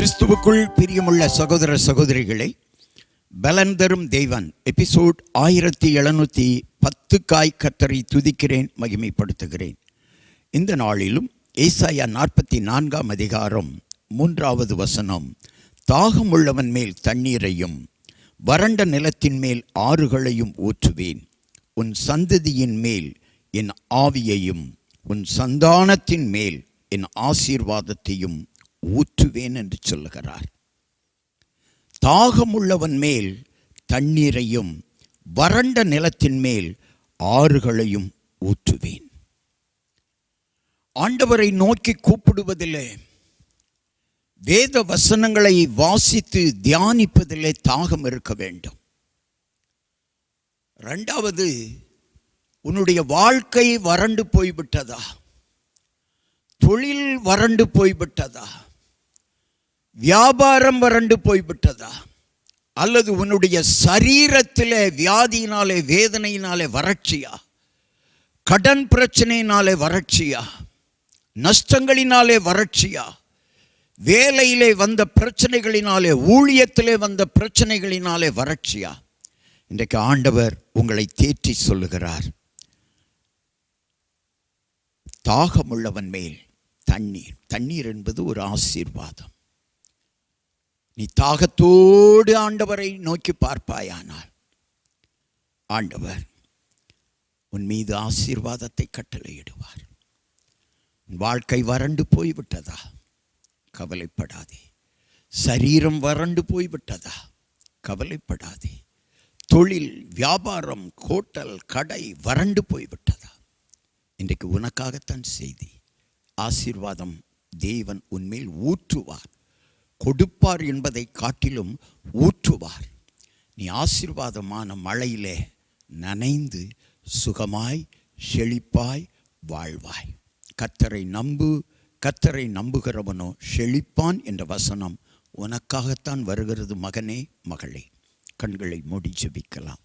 கிறிஸ்துவுக்குள் பிரியமுள்ள சகோதர சகோதரிகளை பலன் தரும் தெய்வன் எபிசோட் ஆயிரத்தி எழுநூற்றி பத்து காய் கத்தரை துதிக்கிறேன் மகிமைப்படுத்துகிறேன். இந்த நாளிலும் ஏசாயா நாற்பத்தி நான்காம் அதிகாரம் மூன்றாவது வசனம் தாகமுள்ளவன் மேல் தண்ணீரையும் வறண்ட நிலத்தின் மேல் ஆறுகளையும் ஊற்றுவேன். உன் சந்ததியின் மேல் என் ஆவியையும் உன் சந்தானத்தின் மேல் என் ஆசீர்வாதத்தையும் ஊற்றுவேன் என்று சொல்லுகிறார். தாகமுள்ளவன் மேல் தண்ணீரையும் வறண்ட நிலத்தின் மேல் ஆறுகளையும் ஊற்றுவேன். ஆண்டவரை நோக்கி கூப்பிடுவதிலே வேத வசனங்களை வாசித்து தியானிப்பதிலே தாகம் இருக்க வேண்டும். ரெண்டாவது உன்னுடைய வாழ்க்கை வறண்டு போய்விட்டதா? தொழில் வறண்டு போய்விட்டதா? வியாபாரம் வறண்டு போய்விட்டதா? அல்லது உன்னுடைய சரீரத்திலே வியாதியினாலே வேதனையினாலே வறட்சியா? கடன் பிரச்சனையினாலே வறட்சியா? நஷ்டங்களினாலே வறட்சியா? வேலையிலே வந்த பிரச்சனைகளினாலே ஊழியத்திலே வந்த பிரச்சனைகளினாலே வறட்சியா? இன்றைக்கு ஆண்டவர் உங்களை தேற்றி சொல்லுகிறார். தாகமுள்ளவன் மேல் தண்ணீர். தண்ணீர் என்பது ஒரு ஆசீர்வாதம். நீ தாகத்தோடு ஆண்டவரை நோக்கி பார்ப்பாயானால் ஆண்டவர் உன் மீது ஆசீர்வாதத்தை கட்டளையிடுவார். உன் வாழ்க்கை வறண்டு போய்விட்டதா? கவலைப்படாதே. சரீரம் வறண்டு போய்விட்டதா? கவலைப்படாதே. தொழில் வியாபாரம் கோட்டல் கடை வறண்டு போய்விட்டதா? இன்றைக்கு உனக்காகத்தான் செய்தி. ஆசீர்வாதம் தேவன் உன்மேல் ஊற்றுவார். கொடுப்பார் என்பதை காட்டிலும் ஊற்றுவார். நீ ஆசீர்வாதமான மழையிலே நனைந்து சுகமாய் செழிப்பாய் வாழ்வாய். கத்தரை நம்பு கத்தரை நம்புகிறவனோ செழிப்பான் என்ற வசனம் உனக்காகத்தான் வருகிறது மகனே மகளே. கண்களை மூடி ஜபிக்கலாம்.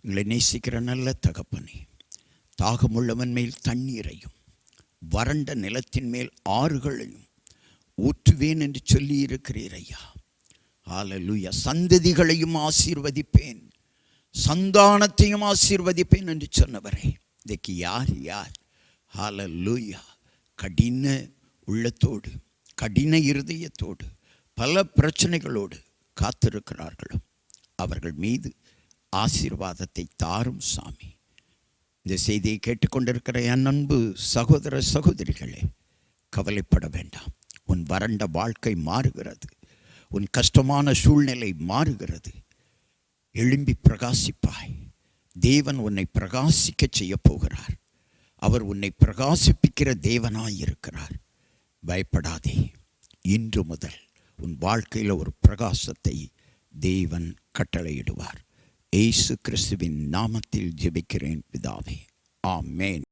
எங்களை நேசிக்கிற நல்ல தகப்பனே தாகமுள்ளவன் மேல் தண்ணீரையும் வறண்ட நிலத்தின் மேல் ஆறுகளையும் ஊற்றுவேன் என்று சொல்லி இருக்கிறீர் ஐயா. ஆலலுயா சந்ததிகளையும் ஆசீர்வதிப்பேன். சந்தானத்தையும் ஆசீர்வதிப்பேன் என்று சொன்னவரே. இதுக்கு யார் யார்? ஹalleluya. கடின உள்ளத்தோடு கடின இருதயத்தோடு பல பிரச்சனைகளோடு காத்திருக்கிறார்களோ அவர்கள் மீது ஆசீர்வாதத்தை தாரும் சாமி. இந்த செய்தியை கேட்டுக்கொண்டிருக்கிற என் அன்பு சகோதர சகோதரிகளே கவலைப்பட வேண்டாம். உன் வறண்ட வாழ்க்கை மாறுகிறது. உன் கஷ்டமான சூழ்நிலை மாறுகிறது. எழும்பி பிரகாசிப்பாய். தேவன் உன்னை பிரகாசிக்க செய்ய போகிறார். அவர் உன்னை பிரகாசிப்பிக்கிற தேவனாய் இருக்கிறார் பயப்படாதே. இன்று முதல் உன் வாழ்க்கையில் ஒரு பிரகாசத்தை தேவன் கட்டளையிடுவார். ஏசு கிறிஸ்துவின் நாமத்தில் ஜெபிக்கிறேன் பிதாவே. ஆமேன்.